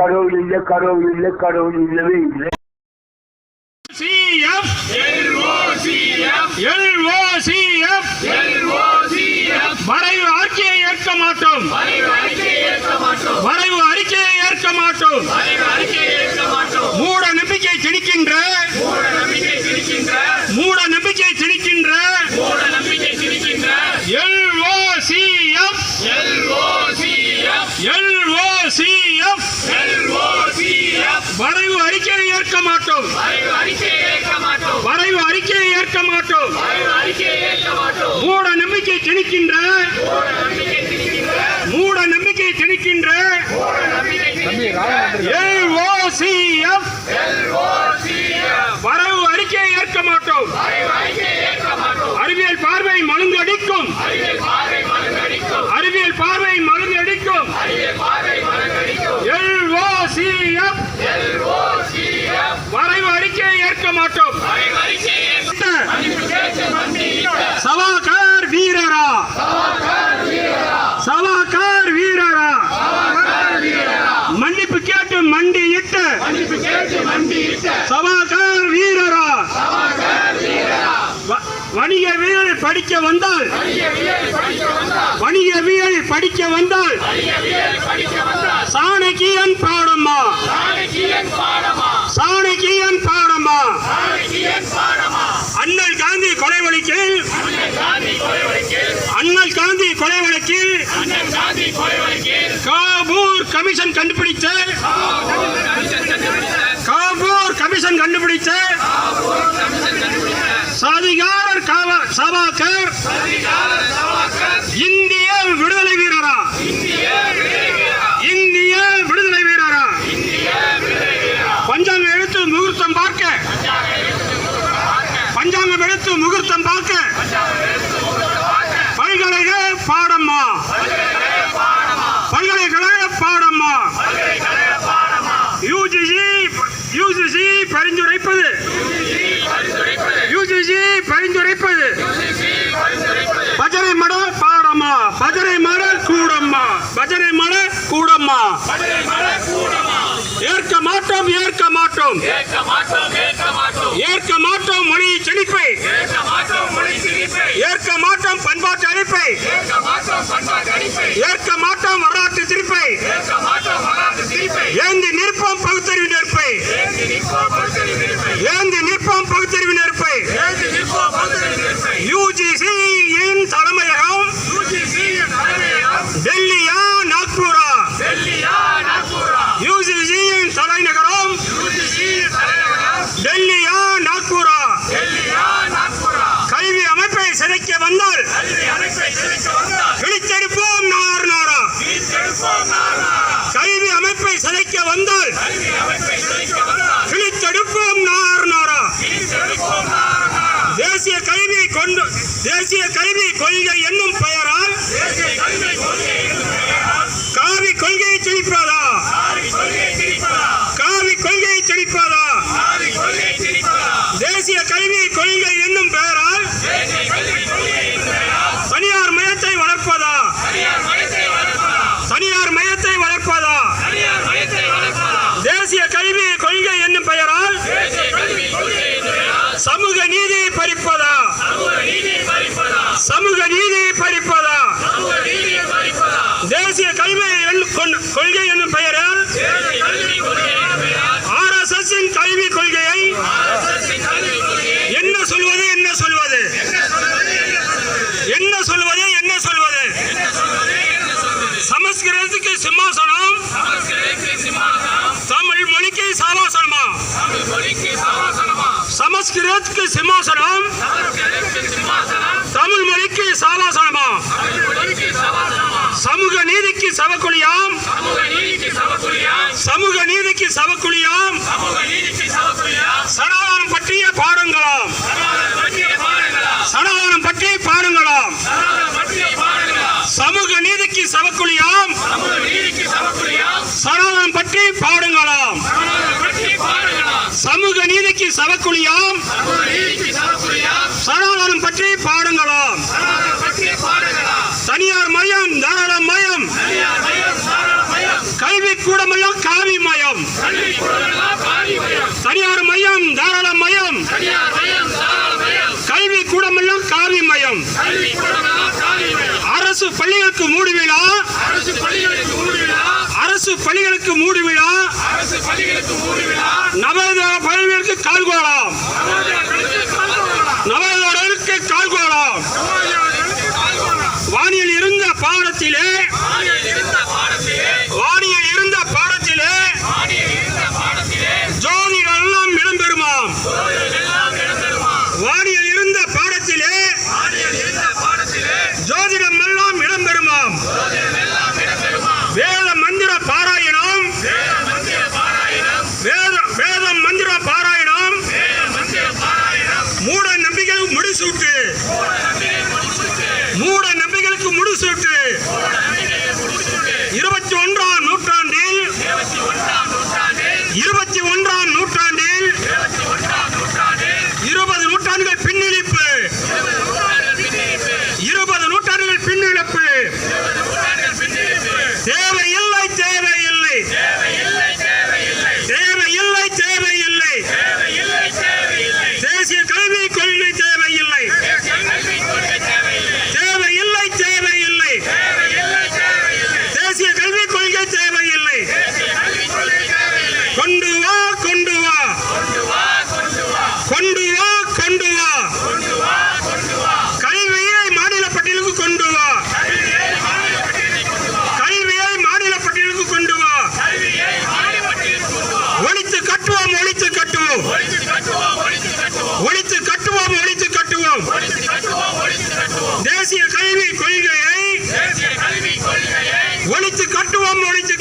கடவுள் இல்லை. கடவுள் இல்லை கடவுள் இல்லவே இல்லை வரைவு அறிக்கையை ஏற்க மாட்டோம். வரைவு அறிக்கையை ஏற்க மாட்டோம். மூட நம்பிக்கை திணிக்கின்ற மூட நம்பிக்கை திணிக்கின்ற ஏற்க மாட்டோம். வரைவு அறிக்கையை ஏற்க மாட்டோம். மூட நம்பிக்கை திணிக்கின்ற மூட நம்பிக்கை திணிக்கின்ற. எல்ஓசிஎஃப். வரவு அறிக்கையை ஏற்க மாட்டோம். அறிவியல் பார்வை மழுங்கடிக்கும். அறிவியல் பார்வை மழுங்கடிக்கும். எல்ஓசிஎஃப். வரைவு அறிக்கையை மாட்டோம். சவாகார் வீரரா. சவாக்கார் வீரரா. மன்னிப்பு கேட்டு மண்டியிட்டு. சவாக்கார் வீரரா. வ- வணிகவியல் படிக்க வந்தால். வணிகவியல் படிக்க வந்தால். சாணக்கியன் பாடம்மா சாணக்கியன் பாடம்மா அண்ணல் காந்தி கொலை வழக்கில் அண்ணல் காந்தி கொலை வழக்கில் காபூர் கமிஷன் கண்டுபிடிச்ச காபூர் கமிஷன் கண்டுபிடிச்ச சாதிகாரர் சபாக்கர் இந்திய விடுதலை வீரரா இந்திய விடுதலை வீரரா பஞ்சாங்கம் எடுத்து முகூர்த்தம் பார்க்க பஞ்சாங்கம் எடுத்து முகூர்த்தம் பார்க்க பல்கலைக்கழக பாடம்மா பல்கலைக்கழக பாடம்மா யூஜிசி யூஜிசி பரிந்துரைப்பது. யூஜிசி பரிந்துரைப்பது. பஜனை மட பாடம்மா பஜனை மட கூடம்மா பஜனை மட கூடம்மா. ஏற்க மாட்டோம் ஏற்க மாட்டோம். ஏற்க மாட்டோம் மொழி செழிப்பை. ஏற்க மாட்டோம் பண்பாட்டு அழிப்பை. ஏற்க டெல்லியா தேசிய கல்வி கொள்கை என்னும் பெயரால் காவி கொள்கையை திணிப்பதா காவி கொள்கையை திணிப்பதா தேசிய கல்வி கொள்கை என்னும் பெயரால் தனியார் மையத்தை வளர்ப்பதா தனியார் மையத்தை வளர்ப்பதா தேசிய கல்வி கொள்கை என்னும் பெயரால் சமூக நீதி பறிப்பதா சமூக நீதி பறிப்பதா தேசிய கல்வி எண்ணு- கொண்டு- கொள்கை என்னும் பெயரால் ஆர்எஸ்எஸ் கல்வி கொள்கையை என்ன சொல்வது என்ன சொல்வது? என்ன சொல்வது? என்ன சொல்வது? சமஸ்கிருதத்துக்கு சிம்மாசனம். தமிழ் மொழிக்கு சாவாசனமா? சமஸ்கிருதத்துக்கு சிம்மாசனம். தமிழ் மொழிக்கு சாவாசனமா? சமூக நீதிக்கு சவக்குழியாம். சமூக நீதிக்கு சவக்குழியாம். சவக்குழியாம் சரணாளன் பற்றி பாடுங்களாம். தனியார் மயம் தாராள மயம். கல்வி கூடமெல்லாம் காவி மயம். தனியார் மயம் தாராள மயம். கல்வி கூடமெல்லாம் காவி மயம். அரசு பள்ளிகளுக்கு மூடுவிழா அரசு பள்ளிகளுக்கு மூடுவிழா தேசிய கல்விக் கொள்கையை ஒழித்து கட்டுவோம் ஒழித்து